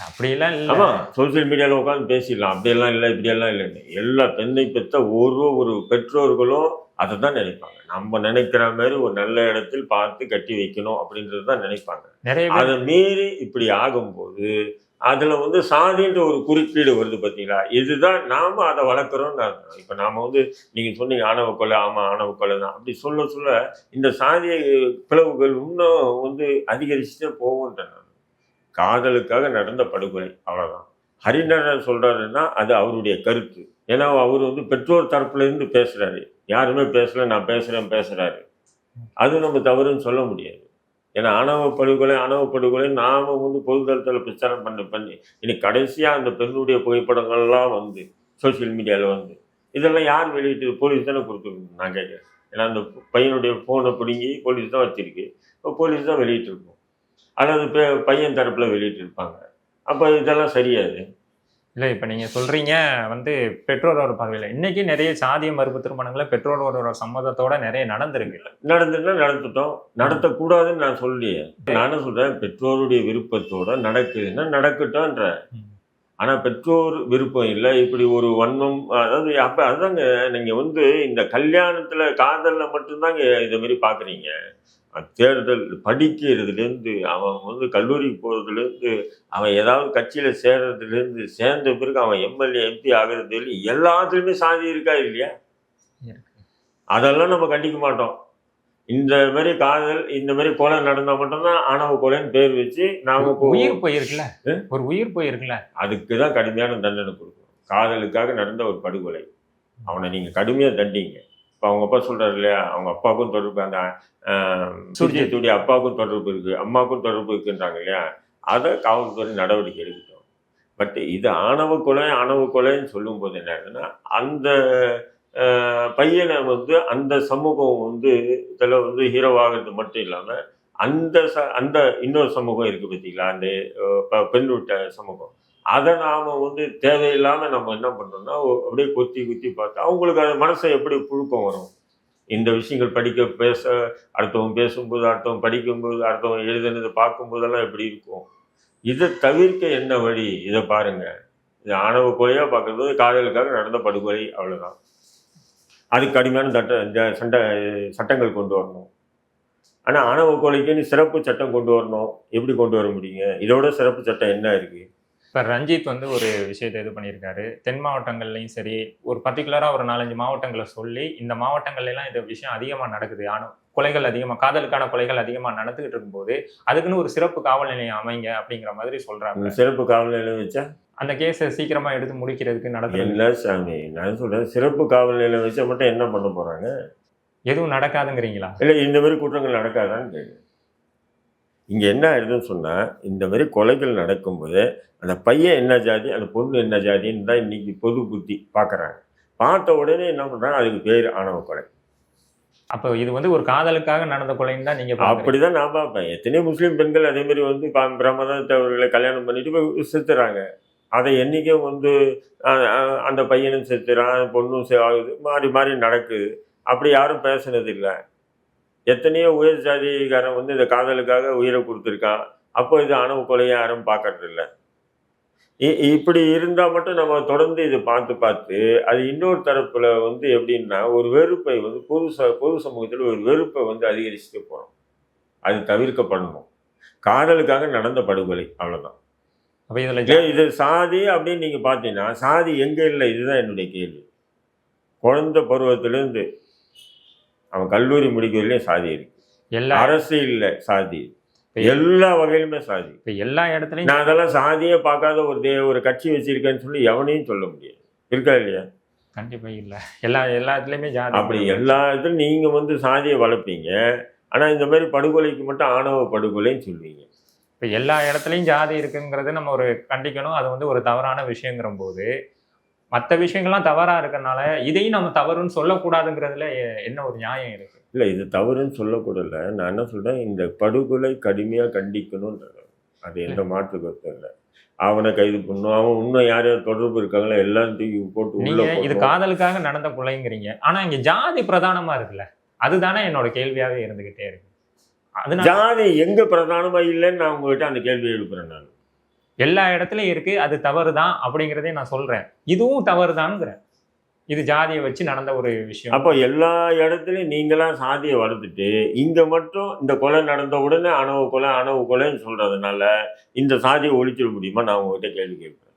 அப்படியெல்லாம் இல்ல. ஆமா சோசியல் மீடியால உட்காந்து பேசிடலாம். அப்படியெல்லாம் இல்லை இப்படியெல்லாம் இல்லைன்னு. எல்லா பெண்ணை பெற்ற ஒரு ஒரு பெற்றோர்களும் அதை தான் நினைப்பாங்க. நம்ம நினைக்கிற மாதிரி ஒரு நல்ல இடத்தில் பார்த்து கட்டி வைக்கணும் அப்படின்றது தான் நினைப்பாங்க. நிறைய அதை மீறி இப்படி ஆகும்போது அதில் வந்து சாதின்ற ஒரு குறிப்பீடு வருது பார்த்தீங்களா இதுதான் நாம் அதை வளர்க்குறோம்னு அர்த்தம். இப்போ நாம் வந்து நீங்கள் சொன்னீங்க ஆணவ கொலை ஆமாம் ஆணவ கொலை தான். அப்படி சொல்ல சொல்ல இந்த சாதிய பிளவுகள் இன்னும் வந்து அதிகரிச்சுட்டே போகும்ன்றேன் நான். காதலுக்காக நடந்த படுகொலை அவ்வளோதான் ஹரிநாதர் சொல்கிறாருன்னா அது அவருடைய கருத்து. ஏன்னா அவர் வந்து பெற்றோர் தரப்புலேருந்து பேசுகிறாரு யாருமே பேசலை நான் பேசுகிறேன் பேசுகிறாரு அது நம்ம தவறுன்னு சொல்ல முடியாது. ஏன்னா ஆணவ படுகொலை ஆணவ படுகொலை நாம் வந்து பொதுதளத்தில் பிரச்சாரம் பண்ணி பண்ணி இன்னைக்கு கடைசியாக அந்த பெண்ணுடைய புகைப்படங்கள்லாம் வந்து சோஷியல் மீடியாவில் வந்து. இதெல்லாம் யார் வெளியிட்டு போலீஸ் தானே கொடுத்துருக்கோம் நான் கேட்குறேன். ஏன்னா அந்த பையனுடைய ஃபோனை பிடுங்கி போலீஸ் தான் வச்சிருக்கு. இப்போ போலீஸ் தான் வெளியிட்டிருக்கோம் அல்லது பெ- பையன் தரப்பில் வெளியிட்டு இருப்பாங்க அப்போ இதெல்லாம் சரியாது. இல்ல இப்ப நீங்க சொல்றீங்க வந்து பெற்றோரோட பார்வையில. இன்னைக்கு நிறைய சாதிய மறுப்பு திருமணங்களை பெற்றோரோட சம்மதத்தோட நிறைய நடந்திருக்கு. நடந்துட்டா நடந்துட்டோம். நடத்தக்கூடாதுன்னு நான் சொல்லலையே. நானும் சொல்றேன்? பெற்றோருடைய விருப்பத்தோட நடக்குதுன்னா நடக்கட்டும்ன்ற. ம். ஆனா பெற்றோர் விருப்பம் இல்லை. இப்படி ஒரு வன்மம் அதாவது அப்ப அதாங்க நீங்க வந்து இந்த கல்யாணத்துல காதல்ல மட்டும்தாங்க இதை மாதிரி பாக்குறீங்க. அஹ் தேர்தல் படிக்கிறதுலேருந்து அவன் வந்து கல்லூரிக்கு போகிறதுலேருந்து அவன் ஏதாவது கட்சியில் சேர்றதுலேருந்து சேர்ந்த பிறகு அவன் எம்எல்ஏ எம்பி ஆகிறதுல எல்லாத்துலேயுமே சாதி இருக்கா இல்லையா? அதெல்லாம் நம்ம கண்டிக்க மாட்டோம். இந்த மாதிரி காதல் இந்த மாதிரி கொலை நடந்தா மட்டும்தான் ஆணவ கொலைன்னு பேர் வச்சு நாம உயிர் போயிருக்குல்ல? ஒரு உயிர் போயிருக்குல்ல? அதுக்கு தான் கடுமையான தண்டனை கொடுக்கணும். காதலுக்காக நடந்த ஒரு படுகொலை. அவனை நீங்க கடுமையா தண்டிங்க. இப்போ அவங்க அப்பா சொல்றாரு இல்லையா? அவங்க அப்பாவுக்கும் தொடர்பு அந்த சூரியத்துடைய அப்பாவுக்கும் தொடர்பு இருக்கு அம்மாவுக்கும் தொடர்பு இருக்குன்றாங்க இல்லையா? அதை காவல்துறை நடவடிக்கை எடுக்கட்டும். பட் இது ஆணவ கொலை ஆணவ கொலைன்னு சொல்லும்போது என்ன ஆகுதுன்னா அந்த பையனை வந்து அந்த சமூகம் வந்து இதில் வந்து ஹீரோவாகிறது மட்டும் இல்லாமல் அந்த ச அந்த இன்னொரு சமூகம் இருக்கு பார்த்தீங்களா அந்த பெண் விட்ட சமூகம். அதை நாம் வந்து தேவையில்லாமல் நம்ம என்ன பண்ணுறோம்னா அப்படியே கொத்தி குத்தி பார்த்து அவங்களுக்கு அது மனசை எப்படி புழுக்கம் வரும்? இந்த விஷயங்கள் படிக்க பேச அடுத்தவங்க பேசும்போது அடுத்தவங்க படிக்கும்போது அடுத்தவங்க எழுதுனதை பார்க்கும்போதெல்லாம் எப்படி இருக்கும்? இதை தவிர்க்க என்ன வழி? இதை பாருங்கள் இது ஆணவ கொலையாக பார்க்கறது காதலுக்காக நடந்த படுகொலை அவ்வளோதான் அதுக்கு கடுமையான சட்ட இந்த சட்ட சட்டங்கள் கொண்டு வரணும். ஆனால் ஆணவ கொலைக்குன்னு சிறப்பு சட்டம் கொண்டு வரணும். எப்படி கொண்டு வர முடியுங்க? இதோட சிறப்பு சட்டம் என்ன இருக்குது இப்ப ரஞ்சித் வந்து ஒரு விஷயத்தை இது பண்ணியிருக்காரு. தென் மாவட்டங்கள்லயும் சரி ஒரு பர்டிகுலரா ஒரு நாலஞ்சு மாவட்டங்களை சொல்லி இந்த மாவட்டங்கள்ல எல்லாம் இந்த விஷயம் அதிகமா நடக்குது. ஆனா கொலைகள் அதிகமா காதலுக்கான கொலைகள் அதிகமா நடந்துகிட்டு இருக்கும்போது அதுக்குன்னு ஒரு சிறப்பு காவல் நிலையம் அமைங்க அப்படிங்கிற மாதிரி சொல்றாங்க. இந்த சிறப்பு காவல் நிலையம் வச்சா? அந்த கேஸை சீக்கிரமா எடுத்து முடிக்கிறதுக்கு நடக்குது. என்ன சாமி நான் சொல்றேன் சிறப்பு காவல் நிலையம் வச்சா மட்டும் என்ன பண்ண போறாங்க? எதுவும் நடக்காதுங்கிறீங்களா? இல்லை இந்த மாதிரி குற்றங்கள் நடக்காதான்னு கேட்கு இங்க என்ன ஆயிடுதுன்னு சொன்னா இந்த மாதிரி கொலைகள் நடக்கும்போது அந்த பையன் என்ன ஜாதி அந்த பொண்ணு என்ன ஜாதின்னு தான் இன்னைக்கு பொது புத்தி பார்க்கறாங்க பார்த்த உடனே என்ன பண்றாங்க அதுக்கு பேர் ஆணவ கொலை. அப்போ இது வந்து ஒரு காதலுக்காக நடந்த கொலைன்னு தான் நீங்க பாக்குறீங்க. அப்படிதான் நான் பார்ப்பேன். எத்தனையோ முஸ்லீம் பெண்கள் அதே மாதிரி வந்து ப- பிரம்மதத்தவர்களை கல்யாணம் பண்ணிட்டு போய் செத்துறாங்க. அதை என்றைக்கும் வந்து அந்த பையனும் செத்துறான் பொண்ணும் ஆகுது மாறி மாறி நடக்குது. அப்படி யாரும் பேசுனது இல்லை எத்தனையோ உயர் ஜாதிகாரன் வந்து இந்த காதலுக்காக உயிரை கொடுத்துருக்கான். அப்போ இது ஆணவ கொலையை யாரும் பார்க்கறது இல்லை இ- இப்படி இருந்தால் மட்டும் நம்ம தொடர்ந்து இதை பார்த்து பார்த்து அது இன்னொரு தரப்புல வந்து எப்படின்னா ஒரு வெறுப்பை வந்து பொது ச பொது சமூகத்தில் ஒரு வெறுப்பை வந்து அதிகரிச்சுட்டு போகிறோம் அது தவிர்க்கப்படணும். காதலுக்காக நடந்த படுகொலை அவ்வளவுதான். அப்ப இதுல இது சாதி அப்படின்னு நீங்க பார்த்தீங்கன்னா சாதி எங்க இல்லை? இதுதான் என்னுடைய கேள்வி. குழந்தை பருவத்திலேருந்து அவன் கல்லூரி முடிக்கிறதுலேயும் சாதி இருக்கு எல்லா அரசு இல்லை சாதி எல்லா வகையிலுமே சாதி இப்ப எல்லா இடத்துலயும் நான் அதெல்லாம் சாதியே பார்க்காத ஒரு தே ஒரு கட்சி வச்சிருக்கேன்னு சொல்லி எவனையும் சொல்ல முடியாது. இருக்கா இல்லையா? கண்டிப்பா இல்ல. எல்லா எல்லா இடத்துலயுமே ஜாதி அப்படி எல்லா இதுலையும் நீங்க வந்து சாதியை வளர்ப்பீங்க. ஆனா இந்த மாதிரி படுகொலைக்கு மட்டும் ஆணவ படுகொலைன்னு சொல்லுவீங்க. இப்ப எல்லா இடத்துலயும் ஜாதி இருக்குங்கிறது நம்ம ஒரு கண்டிக்கணும். அது வந்து ஒரு தவறான விஷயங்கிற போது மற்ற விஷயங்கள்லாம் தவறா இருக்கறனால இதையும் நம்ம தவறுன்னு சொல்லக்கூடாதுங்கிறதுல என்ன ஒரு நியாயம் இருக்கு? இல்லை இது தவறுன்னு சொல்லக்கூடல. நான் என்ன சொல்றேன்? இந்த படுகொலை கடுமையாக கண்டிக்கணும்ன்றது. அது எந்த மாற்று கருத்தும் இல்லை. அவனை கைது பண்ணணும். அவன் இன்னும் யார் யார் தொடர்பு இருக்காங்களோ எல்லாம் தூக்கி போட்டு உள்ள இது. காதலுக்காக நடந்த கொலைங்கிறீங்க. ஆனா இங்க ஜாதி பிரதானமா இருக்குல்ல. அதுதானே என்னோட கேள்வியாவே இருந்துகிட்டே இருக்கு. அதனால ஜாதி எங்க பிரதானமா இல்லைன்னு நான் உங்ககிட்ட அந்த கேள்வி எழுப்புறேன் நான். எல்லா இடத்துலயும் இருக்கு அது தவறு தான் அப்படிங்கிறதே நான் சொல்றேன். இதுவும் தவறு இது ஜாதியை வச்சு நடந்த ஒரு விஷயம். அப்போ எல்லா இடத்துலையும் நீங்களாம் சாதியை வளர்த்துட்டு இங்க மட்டும் இந்த கொலை நடந்த உடனே அணவு கொலை அணவு கொலைன்னு சொல்றதுனால இந்த சாதியை ஒழிச்சிட முடியுமா? நான் உங்ககிட்ட கேள்வி கேட்பேன்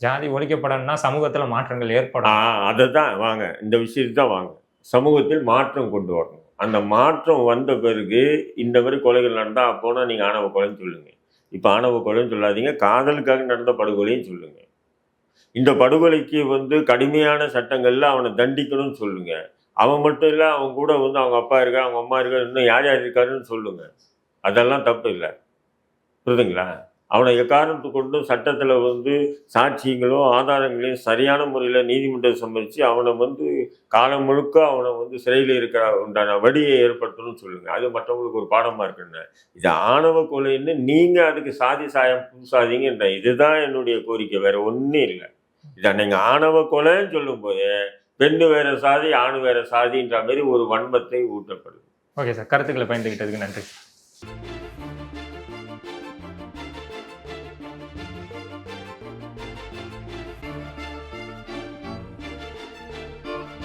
ஜாதி ஒழிக்கப்படணும்னா சமூகத்துல மாற்றங்கள் ஏற்படும். அதை தான் வாங்க இந்த விஷயத்தை தான் வாங்க. சமூகத்தில் மாற்றம் கொண்டு வரணும். அந்த மாற்றம் வந்த பிறகு இந்த மாதிரி கொலைகள் நடந்தால் அப்போனா நீங்கள் ஆணவ கொலைன்னு சொல்லுங்க. இப்போ ஆணவ கொலைன்னு சொல்லாதீங்க காதலுக்காக நடந்த படுகொலைன்னு சொல்லுங்க. இந்த படுகொலைக்கு வந்து கடுமையான சட்டங்களில் அவனை தண்டிக்கணும்னு சொல்லுங்க. அவன் மட்டும் இல்லை அவன் கூட வந்து அவங்க அப்பா இருக்கா அவங்க அம்மா இருக்கா இன்னும் யார் யார் இருக்காருன்னு சொல்லுங்க. அதெல்லாம் தப்பு இல்லை. புரியுதுங்களா? அவனை எக்காரணத்து கொண்டும் சட்டத்தில் வந்து சாட்சியங்களும் ஆதாரங்களையும் சரியான முறையில் நீதிமன்றம் சம்மதிச்சு அவனை வந்து காலம் முழுக்க அவனை வந்து சிறையில் இருக்கிற உண்டான வழியை ஏற்படுத்தணும்னு சொல்லுங்க. அது மற்றவங்களுக்கு ஒரு பாடமாக இருக்குன்னு. இது ஆணவ கொலைன்னு நீங்கள் அதுக்கு சாதி சாயம் பூசாதீங்கன்ற இதுதான் என்னுடைய கோரிக்கை. வேற ஒன்றும் இல்லை. இதை நீங்கள் ஆணவ கொலைன்னு சொல்லும்போது பெண்ணு வேற சாதி ஆணு வேற சாதின்ற மாதிரி ஒரு வன்மத்தை ஊட்டப்படுது ஓகே சார். கருத்துக்களை பயந்துக்கிட்டதுக்கு நன்றி